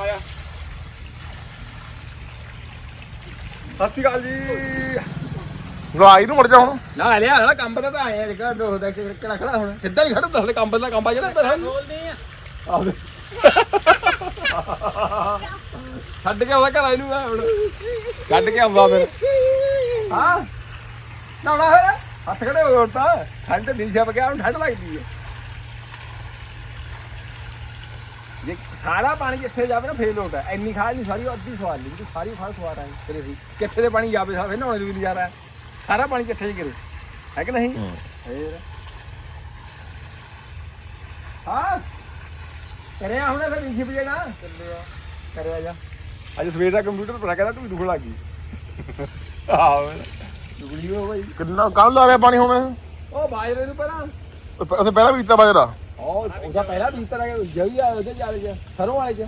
ਆਇਆ। ਸਤਿ ਸ਼੍ਰੀ ਅਕਾਲ ਜੀ। ਗਵਾਈ ਨੂੰ ਮੁੜ ਜਾ ਹੁਣ। ਨਾ ਲਿਆ ਹਣਾ ਕੰਮ ਤਾਂ ਆਏ ਆ ਜਿਹੜਾ ਦੋ ਦਾ ਕਿਹੜਾ ਖੜਾ ਹੁਣ। ਸਿੱਧਾ ਹੀ ਖੜਾ ਦੱਸ ਕੰਮ ਦਾ ਕੰਮ ਆ ਜਿਹੜਾ ਤੇਰਾ ਬੋਲਦੇ ਆ। ਆਹ। ਛੱਡ ਕੇ ਆਉਂਦਾ ਘਰ ਇਹਨੂੰ ਮੈਂ ਹੁਣ। ਕੱਢ ਕੇ ਆਉਂਦਾ ਫਿਰ। ਹਾਂ। ਨਾਉਣਾ ਹੋਇਆ ਹੱਥ ਖੜੇ ਹੋ ਗਏ ਤਾਂ। ਠੰਡ ਦੀ ਛਪ ਗਿਆ ਹੁਣ ਠੰਡ ਲੱਗਦੀ ਹੈ ਸਾਰਾ ਪਾਣੀ ਕਿੱਥੇ ਜਾਵੇ ਨਾ ਫੇਲ ਲੋਟ ਹੈ। ਇੰਨੀ ਖਾਲ ਨਹੀਂ ਸਾਰੀ ਉਹ ਅੱਧੀ ਸਵਾਰ ਲਈ। ਤੂੰ ਸਾਰੀ ਖਾਲ ਸਵਾਰ ਆਈ ਤੇਰੇ ਸੀ ਕਿੱਥੇ ਦੇ ਪਾਣੀ ਜਾਵੇ ਸਾਫੇ ਨਹਾਉਣੇ ਨੂੰ ਵੀ ਨਹੀਂ ਜਾ ਰਿਹਾ ਸਾਰਾ ਪਾਣੀ ਕਿੱਥੇ ਹੀ ਕਰੇ ਹੈ ਕਿ ਨਹੀਂ? ਫੇਰ। ਹਾਂ। ਕਰਿਆ ਹੁਣ ਫਿਰ ਲਿਖੀ ਪਜੇਗਾ ਚੱਲਿਆ ਕਰਿਆ ਜਾ। ਅੱਜ ਸਵੇਰ ਦਾ ਕੰਪਿਊਟਰ ਪੜਾ ਕਹਿੰਦਾ ਤੂੰ ਦੁਖਣ ਲੱਗ ਗਈ। ਆਹ। ਦੁਗਣੀ ਹੋ ਬਈ ਕਿੰਨਾ ਕੱਲ ਆ ਰਿਹਾ ਪਾਣੀ ਹੁਣ? ਉਹ ਬਾਜਰੇ ਨੂੰ ਪਹਿਲਾਂ। ਉੱਥੇ ਪਹਿਲਾਂ ਵੀ ਕੀਤਾ ਬਾਜਰਾ। ਉਹ ਉਹਦਾ ਪਹਿਲਾ ਵੀ ਤਰ੍ਹਾਂ ਜਈ ਆ ਉਹਦੇ ਜਾਲੇ ਚ ਸਰੋਂ ਵਾਲੇ ਚ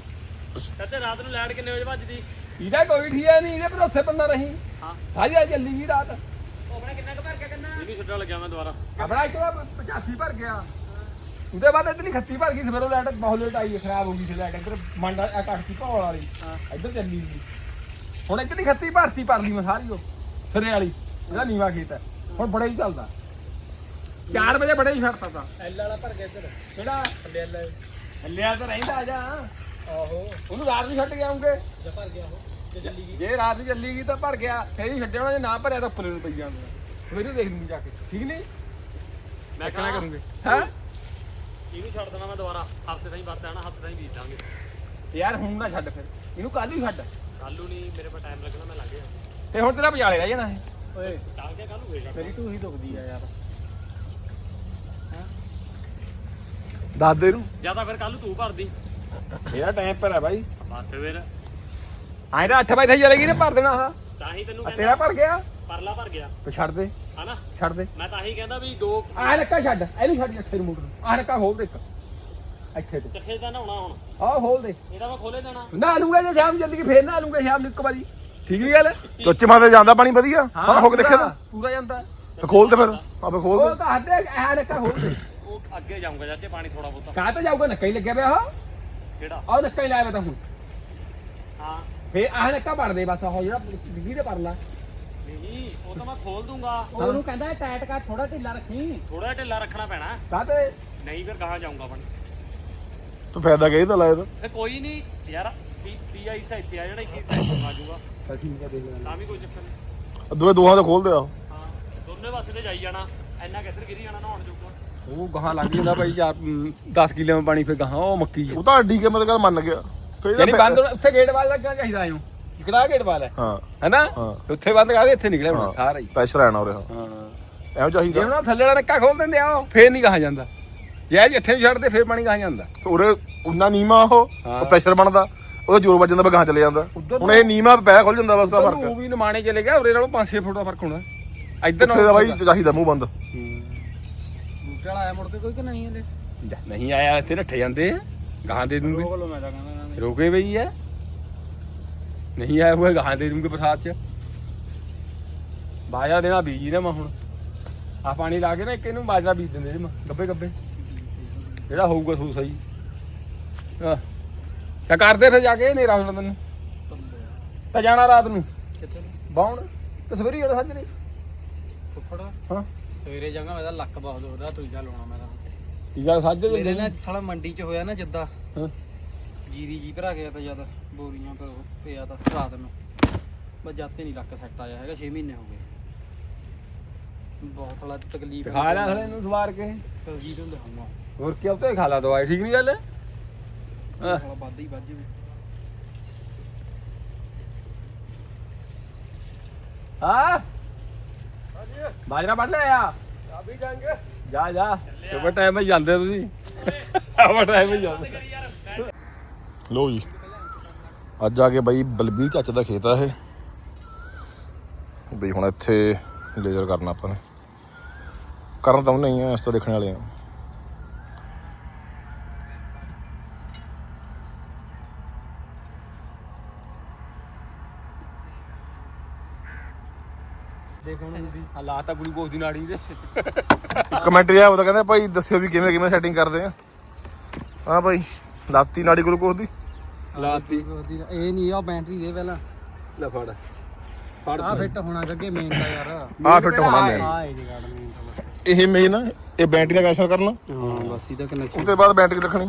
ਕਹਿੰਦੇ ਰਾਤ ਨੂੰ ਲਾਈਟ ਕਿੰਨੇ ਵਜੇ ਵੱਜਦੀ ਇਹਦਾ ਕੋਈ ਠੀਆ ਨਹੀਂ ਇਹਦੇ ਭਰੋਸੇ ਪੰਨਾ ਰਹੀ ਹਾਂ। ਸਾਰੀ ਰਾਤ ਚੱਲੀ ਗਈ ਰਾਤ। ਆਪਣਾ ਕਿੰਨਾ ਕੁ ਭਰ ਕੇ ਕੰਨਾ? ਇਹਨੂੰ ਛੱਡਣ ਲੱਗਿਆ ਮੈਂ ਦੁਬਾਰਾ। ਆਪਣਾ ਇੱਕ ਵਾਰ 85 ਭਰ ਗਿਆ। ਉਹਦੇ ਬਾਅਦ ਇਤਨੀ ਖੱਤੀ ਭਰ ਗਈ ਸਵੇਰੋਂ ਲਾਈਟ ਬਹੁਤ ਲੇਟ ਆਈ ਹੈ, ਖਰਾਬ ਹੋ ਗਈ ਸੀ ਲਾਈਟ। ਇੱਧਰ ਮੰਡਾ ਆ ਕੱਟਤੀ ਭੌਲ ਵਾਲੀ ਇੱਧਰ ਚੱਲੀ ਗਈ। ਹੁਣ ਇਤਨੀ ਖੱਤੀ ਭਰਤੀ ਭਰ ਲਈ ਮੈਂ ਸਾਰੀ ਉਹ ਸਿਰੇ ਵਾਲੀ। ਇਹਦਾ ਨੀਵਾ ਖੇਤ ਹੈ। ਹੁਣ ਬੜਾ ਹੀ ਚੱਲਦਾ। 4 ਵਜੇ ਬੜਾ ਹੀ ਛੱਡਤਾ ਤਾ। ਐਲ ਵਾਲਾ ਭਰ ਗਿਆ ਇੱਧਰ। ਕਿਹੜਾ ਐਲ ਹੱਲਿਆ ਤਾਂ ਰਹਿੰਦਾ ਆ ਜਾ। ਆਹੋ। ਉਹਨੂੰ ਰਾਤ ਨੂੰ ਛੱਡ ਕੇ ਆਉਂਗੇ। ਜੇ ਭਰ ਗਿਆ ਉਹ। ਤੇ ਚੱਲੀ ਗਈ। ਜੇ ਰਾਤ ਨੂੰ ਚੱਲੀ ਗਈ ਤਾਂ ਭਰ ਗਿਆ। ਫੇਰ ਹੀ ਛੱਡਿਆ ਹੋਣਾ ਜੇ ਨਾ ਭਰਿਆ ਤਾਂ ਉੱਪਰ ਨੂੰ ਪਈ ਜਾਂਦਾ ਸਵੇਰੇ ਦੇਖ ਲੂੰਗੀ ਜਾ ਕੇ। ਠੀਕ ਨਹੀਂ? ਮੈਂ ਕਿਹਨਾਂ ਕਹਣਾ ਕਰੂੰਗੇ? ਹਾਂ। ਇਹਨੂੰ ਛੱਡ ਦੇਣਾ ਮੈਂ ਦੁਬਾਰਾ। ਹਫ਼ਤੇ ਤਾਈਂ ਵਰਤ ਆਣਾ ਹਫ਼ਤੇ ਤਾਈਂ ਬੀਜ ਦਾਂਗੇ ਯਾਰ ਹੁਣ ਨਾ ਛੱਡ ਫਿਰ। ਇਹਨੂੰ ਕੱਲ ਹੀ ਛੱਡ। ਕੱਲੂ ਨਹੀਂ ਮੇਰੇ ਕੋਲ ਟਾਈਮ ਲੱਗਣਾ ਮੈਂ ਲੱਗ ਗਿਆ। ਤੇ ਹੁਣ ਤੇਰਾ ਵਿਚਾਲੇ ਰਹਿ ਜਾਣਾ ਇਹ। ਓਏ ਚੱਲ ਕੇ ਕੱਲੂ ਵੇਖ ਮੇਰੀ ਟੂਹੀ ਦੁਖਦੀ ਆ ਯਾਰ। ਦੱਸ ਦੇ ਨੂੰ ਜਾਂ ਤਾਂ ਫਿਰ ਕੱਲੂ ਤੂੰ ਭਰਦੀ ਇਹਦਾ ਟਾਈਮ ਪਰ ਹੈ ਬਾਈ। ਬਸ ਫਿਰ। ਆਏ ਤਾਂ 8 ਵਜੇ ਤੱਕ ਚਲੇਗੀ ਨਾ ਭਰ ਦੇਣਾ ਆਹ। ਤਾਂ ਹੀ ਤੈਨੂੰ ਕਹਿੰਦਾ। ਤੇਰਾ ਭਰ ਗਿਆ? ਪਰਲਾ ਭਰ ਗਿਆ। ਤੇ ਛੱਡ ਦੇ। ਹਨਾ? ਛੱਡ ਦੇ। ਮੈਂ ਤਾਂ ਹੀ ਕਹਿੰਦਾ ਵੀ ਦੋ ਆਹ ਨੱਕਾ ਛੱਡ। ਇਹਨੂੰ ਛੱਡ ਇੱਥੇ ਨੂੰ ਮੋਟਰ ਆਹ ਨੱਕਾ ਖੋਲ ਦੇ ਇੱਕ ਇੱਥੇ ਤੇ। ਚੱਖੇ ਦਾ ਨਹਾਉਣਾ ਹੁਣ। ਆਹ ਖੋਲ ਦੇ। ਇਹਦਾ ਮੈਂ ਖੋਲੇ ਦੇਣਾ। ਨਾ ਲੂੰਗਾ ਜੇ ਸ਼ਾਮ ਜਲਦੀ ਫੇਰ ਨਾ ਲੂੰਗਾ ਸ਼ਾਮ ਨੂੰ ਇੱਕ ਵਾਰੀ। ਠੀਕ ਨਹੀਂ ਗੱਲ? ਚੋਚੇ ਮਾਤੇ ਜਾਂਦਾ ਪਾਣੀ ਵਧੀਆ? ਸਾਰਾ ਹੋ ਕੇ ਦੇਖਿਆ ਪੂਰਾ- ਤਾਂ? ਪੂਰਾ ਜਾਂਦਾ। ਤੇ ਖੋਲ ਤੇ ਫਿਰ। ਆਪੇ ਖੋਲ ਉਹ ਦੇ ਤਾਂ ਹੱਦੇ ਆਹ ਨੱਕਾ ਖੋਲ ਦੇ। ਅੱਗੇ ਜਾਊਂਗਾ ਚਾਚੇ ਪਾਣੀ ਥੋੜਾ ਬਹੁਤਾ। ਕਾ ਤਾਂ ਜਾਊਗਾ? ਨੱਕਾ ਹੀ ਲੱਗਿਆ ਪਿਆ ਉਹ? ਕਿਹੜਾ? ਆਹ ਨੱਕਾ ਹੀ ਲਾਇਆ ਵਾ ਤਾਂ ਹੁਣ। ਹਾਂ। ਫੇਰ ਆਹ ਨੱਕਾ ਭਰ ਦੇ ਬਸ ਉਹ ਜਿਹੜਾ ਡਿੱਗੀ ਤੇ ਭਰ ਲਾ। ਨਹੀਂ ਉਹ ਤਾਂ ਮੈਂ ਖੋਲ ਦੂੰਗਾ। ਉਹਨੂੰ ਕਹਿੰਦਾ ਟਾਈਟ ਕਰ ਥੋੜਾ ਢਿੱਲਾ ਰੱਖੀ। ਥੋੜਾ ਢਿੱਲਾ ਰੱਖਣਾ ਪੈਣਾ। ਕਾ ਤੇ? ਨਹੀਂ ਫਿਰ ਕਹਾਂ ਜਾਊਂਗਾ ਪਾਣੀ ਤੂੰ ਫਾਇਦਾ ਕਹੀ ਤਾਂ ਲਾਇਆ ਤਾਂ। ਤੇ ਕੋਈ ਨਹੀਂ ਯਾਰ ਪੀ ਪੀ ਆਈ ਇੱਥੇ ਆ ਜਿਹੜਾ ਇੱਥੇ ਸਾਈਡ ਆ ਜਾਊਗਾ। ਚੱਲ ਠੀਕ ਹੈ ਦੇਖ ਤਾਂ ਵੀ ਕੋਈ ਚੱਕਰ ਨਹੀਂ। ਦੋਵੇਂ ਦੋਹਾਂ ਤੇ ਖੋਲ ਦੇ ਆ। ਹਾਂ ਦੋਨੇ ਪਾਸੇ ਤੇ ਜਾਈ ਜਾਣਾ। ਇੰਨਾ ਕਿੱਧਰ ਗਿਰੀ ਜਾਣਾ ਨਹਾਉਣ ਜੋਗਾ। ਉਹ ਗਾਹਾਂ ਲੱਗ ਜਾਂਦਾ ਭਾਈ ਯਾਰ 10 ਕਿੱਲੇ ਪਾਣੀ ਫੇਰ ਗਾਹਾਂ ਉਹ ਮੱਕੀ ਉਹ ਤਾਂ ਡੀ ਕੇ ਮਤਲਬ ਗੱਲ ਮੰਨ ਗਿਆ। ਫਿਰ ਯਾਨੀ ਇਹਦਾ ਬੰਦ ਉੱਥੇ ਗੇਟ ਵਾਲ ਲੱਗਣਾ ਚਾਹੀਦਾ ਇਹਨੂੰ ਕਿਹੜਾ ਗੇਟ ਵਾਲ ਹੈ? ਹਾਂ। ਹੈਨਾ? ਹਾਂ। ਉੱਥੇ ਬੰਦ ਕਰਕੇ ਇੱਥੇ ਨਿਕਲਿਆ ਹੁਣ ਹਾਂ। ਸਾਰਾ ਹੀ। ਪ੍ਰੈਸ਼ਰ ਆਣਾ ਉਰੇ ਹਾਂ। ਹਾਂ। ਐਵੇਂ ਜੇ ਚਾਹੀਦਾ ਉਹਨਾਂ ਥੱਲੇ ਵਾਲਾ ਨੱਕਾ ਖੋਲ ਦਿੰਦੇ ਆ ਉਹ ਫੇਰ ਨਹੀਂ ਗਾਹਾਂ ਜਾਂਦਾ। ਜੇ ਅੱਜ ਇੱਥੇ ਵੀ ਛੱਡਦੇ ਫੇਰ ਪਾਣੀ ਗਾਹਾਂ ਜਾਂਦਾ। ਉਰੇ ਉਨਾ ਨੀਮਾ ਉਹ ਹਾਂ। ਉਹ ਪ੍ਰੈਸ਼ਰ ਬਣਦਾ। ਉਹਦਾ ਜ਼ੋਰ ਵੱਜ ਜਾਂਦਾ ਬਗਾਂ ਚਲੇ ਜਾਂਦਾ। ਉੱਧਰ ਹੁਣ ਇਹ ਨੀਮਾ ਪੈ ਖੁੱਲ ਜਾਂਦਾ ਬਸ ਆ ਉਹ ਫ਼ਰਕ ਵੀ ਨਮਾਣੇ ਚਲੇ ਗਿਆ ਉਰੇ ਨਾਲੋਂ 5-6 ਫੁੱਟ ਦਾ ਫ਼ਰਕ ਹੋਣਾ। ਇੱਧਰ ਉੱਥੇ ਦਾ ਬਾਈ ਚਾਹੀਦਾ ਮੂੰਹ ਬੰਦ। ਬੂਟੇ ਵਾਲਾ ਆਇਆ ਮੁੜ ਕੇ ਕੋਈ ਕਿ ਨਹੀਂ ਹਲੇ? ਜਾ, ਨਹੀਂ ਆਇਆ ਇੱਥੇ ਨੱਠੇ ਜਾਂਦੇ ਆ ਗਾਹਾਂ ਦੇ ਦੂੰਗੇ। ਕੋਲ ਮੈਂ ਤਾਂ ਕਹਿੰਦਾ ਇਹਨਾਂ ਰੋਕੇ ਬਈ ਹੈ ਨਹੀਂ ਆਇਆ ਹੋਇਆ ਗਾਹਾਂ ਦੇ ਦੂੰਗੇ ਬਰਸਾਤ ਚ। ਬਾਜਰਾ ਦੇਣਾ ਬੀਜ ਨਾ ਮੈਂ ਹੁਣ। ਆ ਪਾਣੀ ਲਾ ਕੇ ਨਾ ਇੱਕ ਇਹਨੂੰ ਬਾਜਰਾ ਬੀਜ ਦਿੰਦੇ ਜੀ ਮੈਂ ਗੱਬੇ ਗੱਬੇ। ਜਿਹੜਾ ਹੋਊਗਾ ਸੂ ਸਹੀ। ਤਾਂ ਕਰਦੇ ਫਿਰ ਜਾ ਕੇ ਨੇਰਾ ਹੋ ਜਾਣਾ ਤੈਨੂੰ। ਤਾਂ ਜਾਣਾ ਰਾਤ ਨੂੰ। ਕਿੱਥੇ? ਬਾਉਣ ਤਸਵੀਰੀ ਜਿਹੜਾ ਸੱਜਰੀ। ਫੁੱਫੜ? ਹਾਂ। ਸਵੇਰੇ ਜਾਂਗਾ ਮੈਂ ਤਾਂ ਲੱਕ ਬਹੁਤ ਦੁਖਦਾ ਜਾ ਲਾਉਣਾ ਮੈਂ ਤਾਂ। ਠੀਕ ਆ ਸੱਜ ਮੇਰੇ ਨਾਲ ਸਾਲਾ ਮੰਡੀ 'ਚ ਹੋਇਆ ਨਾ ਜਿੱਦਾਂ। ਹਾਂ। ਜੀਰੀ ਜੀ ਭਰਾ ਗਿਆ ਤਾਂ ਜਦ ਬੋਰੀਆਂ ਪਰ ਉਹ ਪਿਆ ਤਾਂ ਰਾਤ ਨੂੰ। ਬਸ ਜਾਤੇ ਨਹੀਂ ਲੱਕ ਸੈੱਟ ਆਇਆ ਹੈਗਾ 6 ਮਹੀਨੇ ਹੋ ਗਏ। ਬਹੁਤ ਸਾਲਾ ਤਕਲੀਫ ਖਾ ਲੈ ਹਲੇ ਨੂੰ ਸਵਾਰ ਕੇ? ਤਕਲੀਫ ਹੁੰਦਾ। ਹਾਂ ਹੋਰ ਕੀ ਉੱਤੇ ਖਾ ਲਾ ਦਵਾਈ ਠੀਕ ਨਹੀਂ ਗੱਲ? ਹਾਂ। ਸਾਲਾ ਵੱਧ ਹੀ ਵੱਧ ਜਾਵੇ। ਹਾਂ? ਬਾਜਰਾ ਵੱਢ ਲਿਆ। ਅਭੀ ਜਾਣਗੇ। ਜਾ ਜਾ। ਸੁਬਹ ਟਾਈਮ ਹੀ ਜਾਂਦੇ ਤੁਸੀਂ? ਆਵਾ ਟਾਈਮ ਹੀ ਜਾਂਦੇ? ਲੋ ਜੀ। ਅੱਜ ਆ ਕੇ ਬਾਈ ਬਲਬੀਰ ਚਾਚਾ ਦਾ ਖੇਤ ਆ ਇਹ। ਬਈ ਹੁਣ ਇੱਥੇ ਲੇਜ਼ਰ ਕਰਨਾ ਆਪਾਂ ਨੇ। ਕਰਨ ਤਾਂ ਨਹੀਂ ਆ ਇਸ ਤੋਂ ਦੇਖਣ ਵਾਲੇ ਆ। ਦੇਖ ਹੁਣ ਹਾਲਾਤ ਤਾਂ ਗਲੂਕੋਜ਼ ਦੀ ਨਾੜੀ ਦੇ ਕਮੈਂਟ ਰਿਹਾ ਉਹ ਤਾਂ ਕਹਿੰਦੇ ਭਾਈ ਦੱਸਿਓ ਵੀ ਕਿਵੇਂ ਕਿਵੇਂ ਸੈਟਿੰਗ ਕਰਦੇ ਆ। ਹਾਂ ਭਾਈ ਲਾਤੀ ਨਾੜੀ ਗਲੂਕੋਸ ਦੀ। ਲਾਤੀ। ਇਹ ਨਹੀਂ ਆ ਬੈਟਰੀ ਦੇ ਪਹਿਲਾਂ। ਲੈ ਫੜ। ਫੜ ਆ ਫਿੱਟ ਹੋਣਾ ਅੱਗੇ ਮੇਨ ਦਾ ਯਾਰ। ਆ ਫਿੱਟ ਹੋਣਾ ਮੈਂ ਆ ਇਹ ਜਗਾੜ ਮੇਨ ਦਾ ਇਹ ਮੇਨ ਆ ਇਹ ਬੈਟਰੀ ਦਾ ਕਨੈਕਸ਼ਨ ਕਰਨਾ। ਹਾਂ ਬਸ ਇਹਦਾ ਕਨੈਕਸ਼ਨ ਉਸ ਤੋਂ ਬਾਅਦ ਬੈਟਰੀ ਰੱਖਣੀ।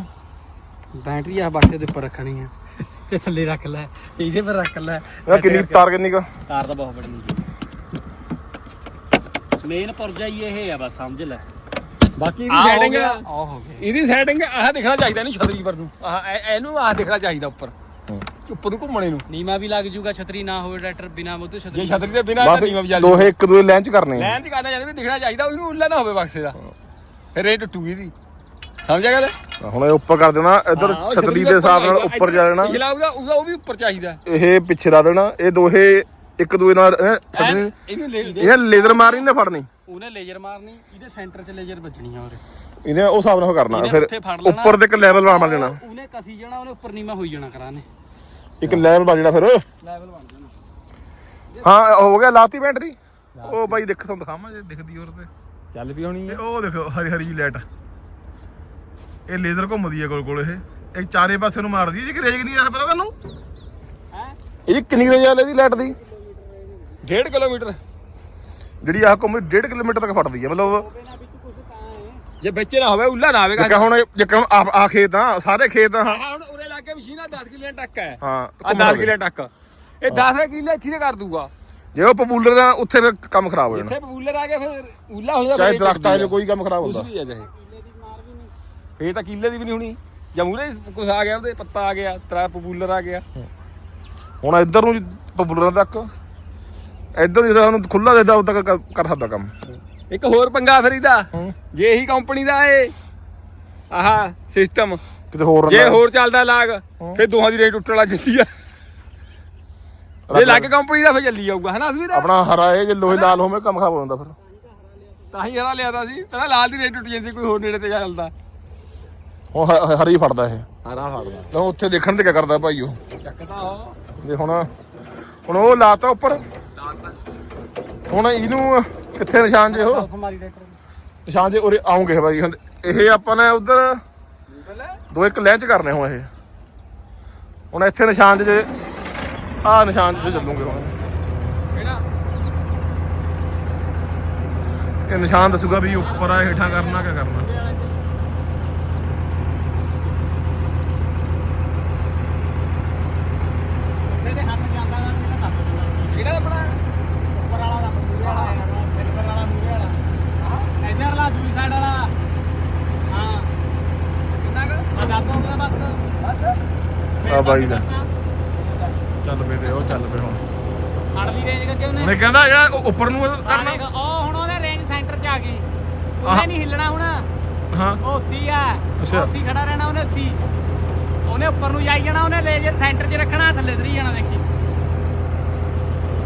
ਬੈਟਰੀ ਆ ਬਾਕਸੇ ਦੇ ਉੱਪਰ ਰੱਖਣੀ ਆ। ਤੇ ਥੱਲੇ ਰੱਖ ਲੈ ਇਹਦੇ ਪਰ ਰੱਖ ਲੈ। ਇਹਦਾ ਕਿੰਨੀ ਤਾਰ ਕਿੰਨੀ ਕਾ? ਕਾਰ ਤਾਂ ਬਹੁਤ ਬੜੀ ਹੈ ਮੇਨ ਪੁਰਜਾ ਹੀ ਇਹ ਆ ਬਸ ਸਮਝ ਲੈ। ਬਾਕੀ ਆਹ ਇਹਦੀ ਹੋ ਸੈਟਿੰਗ ਗਿਆ। ਆ ਹੋ ਗਿਆ। ਇਹਦੀ ਸੈਟਿੰਗ ਆਹ ਦਿਖਣਾ ਚਾਹੀਦਾ ਨਹੀਂ ਛਤਰੀ ਪਰ ਨੂੰ। ਆਹ ਇਹ- ਇਹਨੂੰ ਆਹ ਦਿਖਣਾ ਚਾਹੀਦਾ ਉੱਪਰ। ਉੱਪਰ ਨੂੰ ਘੁੰਮਣੇ ਨੂੰ ਨੀਮਾ ਵੀ ਲੱਗ ਜੂਗਾ ਛਤਰੀ ਨਾ ਹੋਵੇ ਟਰੈਕਟਰ ਬਿਨਾ ਉਹ ਤੋਂ ਜੇ ਛਤਰੀ। ਛਤਰੀ ਦੇ ਬਿਨਾਂ ਬਸ ਨਹੀਂ ਚੱਲਦੀ ਦੋਹੇ ਇੱਕ ਦੂਜੇ ਲਾਈਨ ਚ ਕਰਨੇ ਆ। ਲੈਣ ਦੀ ਕਰਨਾ ਚਾਹੀਦਾ ਵੀ ਦਿਖਣਾ ਚਾਹੀਦਾ ਉਹਨੂੰ ਉੱਲਾ ਨਾ ਹੋਵੇ ਬਕਸੇ ਦਾ। ਫਿਰ ਇਹ ਟੁੱਟੂਗੀ ਦੀ ਸਮਝਿਆ ਗੱਲ? ਹੁਣ ਇਹ ਉੱਪਰ ਕਰ ਦੇਣਾ ਇਧਰ ਹਾਂ, ਉਹ ਛਤਰੀ ਦੇ ਹਿਸਾਬ ਨਾਲ ਉੱਪਰ ਜਾ ਜਾਣਾ। ਪਿਛਲਾ ਉਹਦਾ ਉਹਦਾ ਉਹ ਵੀ ਉੱਪਰ ਚਾਹੀਦਾ। ਇਹ ਪਿੱਛੇ ਲਾ ਦੇਣਾ ਇਹ ਦੋਹੇ ਇੱਕ ਦੂਜੇ ਨਾਲ ਛੱਡਣੀ ਐਨ ਇਹਨੂੰ ਲੈ ਇਹ ਲੇਜ਼ਰ ਮਾਰੀ ਨੇ ਫੜਨੀ। ਉਹਨੇ ਲੇਜ਼ਰ ਮਾਰਨੀ ਇਹਦੇ ਸੈਂਟਰ 'ਚ ਲੇਜ਼ਰ ਵੱਜਣੀ ਆ ਉਹਦੇ। ਇਹਨੇ ਉਹ ਹਿਸਾਬ ਨਾਲ ਕਰਨਾ ਇਹਨੇ ਫਿਰ ਉੱਥੇ ਫੜ ਲੈਣਾ। ਉੱਪਰ ਦੇ ਇੱਕ ਲੈਵਲ ਬਣ ਜਾਣਾ। ਉਹਨੇ ਕਸੀ ਜਾਣਾ ਉਹਨੇ ਉੱਪਰ ਨੀਮਾ ਹੋਈ ਜਾਣਾ ਕਰਾਨੇ ਇੱਕ ਲੈਵਲ ਬਣ ਜਾਣਾ ਫਿਰ। ਲੈਵਲ ਬਣ ਜਾਣਾ। ਹਾਂ ਹੋ ਗਿਆ ਲਾਤੀ ਬੈਟਰੀ। ਉਹ ਬਾਈ ਦੇਖ ਤੁਹਾਨੂੰ ਦਿਖਾਵਾਂ ਜੇ ਦਿਖਦੀ ਹੋਰ ਤੇ। ਚੱਲ ਵੀ ਹੋਣੀ ਇਹ ਉਹ ਦੇਖੋ ਹਰੀ ਹਰੀ ਜੀ ਲਾਈਟ ਇਹ ਲੇਜ਼ਰ ਘੁੰਮਦੀ ਹੈ ਗੋਲ ਗੋਲ ਇਹ। ਇਹ ਚਾਰੇ ਪਾਸੇ ਨੂੰ ਮਾਰਦੀ ਹੈ ਜੀ ਰੇਂਜ ਕਿੰਨੀ ਆ ਪਤਾ ਤੁਹਾਨੂੰ ਹੈ? ਇਹ ਕਿੰਨੀ ਰੇਂਜ ਆ ਇਹਦੀ ਲਾਈਟ ਦੀ? 1.5 ਕਿਲੋਮੀਟਰ। ਜਿਹੜੀ ਆਹ ਘੁੰਮਦੀ 1.5 ਕਿਲੋਮੀਟਰ ਤੱਕ ਫੜਦੀ ਹੈ ਮਤਲਬ ਕੁਝ ਜੇ ਵਿੱਚ ਨਾ ਹੋਵੇ ਉੱਲਾ ਨਾ ਆਵੇਗਾ ਹੁਣ ਜਿੱਕਾ ਹੁਣ ਆ ਆ ਖੇਤ ਆ ਸਾਰੇ ਖੇਤ ਆ। ਹਾਂ ਹੁਣ ਉਰੇ ਲਾ ਕੇ ਮਸ਼ੀਨ ਆ 10 ਕਿਲੇ ਟੱਕ ਹੈ। ਹਾਂ ਆ 10 ਕਿਲੇ ਟੱਕ। ਇਹ 10 ਕਿਲੇ ਇੱਥੇ ਤੇ ਕਰ ਦੂਗਾ। ਜੇ ਉਹ ਪਪੂਲਰ ਆ ਉੱਥੇ ਫਿਰ ਕੰਮ ਖਰਾਬ ਹੋ ਜਾਣਾ। ਇੱਥੇ ਬੂਲਰ ਆ ਕੇ ਫਿਰ ਉੱਲਾ ਹੋ ਜਾਣਾ ਚਾਹੇ ਦਰਖਤਾਂ 'ਚ ਕੋਈ ਕੰਮ ਖਰਾਬ ਹੁੰਦਾ। ਵੀ ਹੈ ਚਾਹੇ ਫੇਰ ਤਾਂ ਕਿੱਲੇ ਦੀ ਵੀ ਨਹੀਂ ਹੋਣੀ। ਜਾਂ ਮੂਰੇ ਕੁਛ ਆ ਗਿਆ ਉਹਦੇ ਪੱਤਾ ਆ ਗਿਆ ਤਰਾ ਪਪੂਲਰ ਆ ਗਿਆ। ਹੁਣ ਇੱਧਰ ਨੂੰ ਪਪੂਲਰਾਂ ਤੱਕ। ਇੱਧਰ ਜਦੋਂ ਖੁੱਲਾ ਦੇਦਾ ਉਦੋਂ ਤੱਕ ਕਰ- ਕਰ ਸਕਦਾ ਕੰਮ। ਇੱਕ ਹੋਰ ਪੰਗਾ ਫਿਰ ਇਹਦਾ ਹੂੰ। ਜੇ ਇਹੀ ਕੰਪਨੀ ਦਾ ਏ ਆਹ ਸਿਸਟਮ ਕਿਤੇ ਹੋਰ ਜੇ ਹੋਰ ਚੱਲਦਾ ਲਾਗ ਹੂੰ। ਫਿਰ ਦੋਹਾਂ ਦੀ ਰੇਟ ਉੱਟਣ ਲੱਗ ਜਾਂਦੀ ਆ। ਜੇ ਲੱਗ ਕੰਪਨੀ ਦਾ ਫਿਰ ਚੱਲੀ ਜਾਊਗਾ ਹਨਾ ਅਸਵੀਰ ਆਪਣਾ ਹਰਾ ਇਹ ਜੇ ਲੋਹੇ ਲਾਲ ਹੋਵੇ ਕੰਮ ਖਰਾਬ ਹੋ ਜਾਂਦਾ ਫਿਰ। ਤਾਂ ਹੀ ਹਰਾ ਲਿਆਦਾ ਸੀ। ਪਹਿਲਾਂ ਲਾਲ ਦੀ ਰੇਟ ਉੱਟ ਜਾਂਦੀ ਕੋਈ ਹੋਰ ਨੇੜੇ ਤੇ ਚੱਲਦਾ। ਹੁਣ ਹ- ਹਰੀ ਫੜਦਾ ਇਹ। ਹਰਾ ਫੜਦਾ। ਤਾਂ ਉੱਥੇ ਦੇਖਣ ਤੇ ਕੀ ਕਰਦਾ ਭਾਈ ਉਹ। ਚੱਕਦਾ ਉਹ। ਤੇ ਹੁਣ ਹੁਣ ਉਹ ਲਾਤਾ ਉੱਪਰ। ਹੁਣ ਇਹਨੂੰ ਕਿੱਥੇ ਨਿਸ਼ਾਨ ਜੇ ਉਹ? ਨਿਸ਼ਾਨ ਜੇ ਉਰੇ ਆਉਂਗੇ ਭਾਈ ਹੁਣ ਇਹ ਆਪਾਂ ਨੇ ਉਧਰ ਦੋ ਇੱਕ ਲੈਂਚ ਕਰਨੇ ਹੁਣ ਇਹ। ਹੁਣ ਇੱਥੇ ਨਿਸ਼ਾਨ ਜੇ ਆਹ ਨਿਸ਼ਾਨ ਜੇ ਚੱਲੂਗੇ ਹੁਣ। ਇਹ ਨਿਸ਼ਾਨ ਦੱਸੂਗਾ ਵੀ ਉੱਪਰ ਆ ਹੇਠਾਂ ਕਰਨਾ ਕਿ ਕਰਨਾ ਇਹਦੇ ਹੱਥ ਜਾਂਦਾ ਨਾ ਜਿਹੜਾ ਦੱਬ ਦਿੰਦਾ ਕਿਹੜਾ ਆਪਣਾ ਉੱਪਰ ਵਾਲਾ ਦਾ ਮੂਰੇ ਵਾਲਾ ਸਿਲਵਰ ਵਾਲਾ ਮੂਰੇ ਵਾਲਾ ਹਾਂ ਇਧਰ ਵਾਲਾ ਦੂਜੀ ਸਾਈਡ ਵਾਲਾ ਹਾਂ ਕਿੰਨਾ ਕੁ ਆ ਦੱਬ ਹੋ ਗਿਆ ਬਸ ਬਸ ਆ ਬਾਈ ਦਾ। ਚੱਲ ਪਏ ਤੇ ਉਹ ਚੱਲ ਪਏ ਹੁਣ। ਅੜਲੀ ਰੇਂਜ ਕਰਕੇ ਉਹਨੇ। ਉਹਨੇ ਕਹਿੰਦਾ ਜਿਹੜਾ ਉੱਪਰ ਨੂੰ ਆ ਕਰਨਾ। ਦੇਖ ਉਹ ਹੁਣ ਉਹਨੇ ਰੇਂਜ ਸੈਂਟਰ 'ਚ ਆ ਗਈ। ਆਹ। ਉਹਨੇ ਨਹੀਂ ਹਿੱਲਣਾ ਹੁਣ। ਹਾਂ। ਉਹ ਉੱਤੀ ਆ। ਅੱਛਾ। ਉੱਤੀ ਖੜਾ ਰਹਿਣਾ ਉਹਨੇ ਉੱਤੀ ਉਹਨੇ ਉੱਪਰ ਨੂੰ ਜਾਈ ਜਾਣਾ ਉਹਨੇ ਲੇਜ਼ਰ ਸੈਂਟਰ 'ਚ ਰੱਖਣਾ ਥੱਲੇ ਉਤਰੀ ਜਾਣਾ ਦੇਖੀ।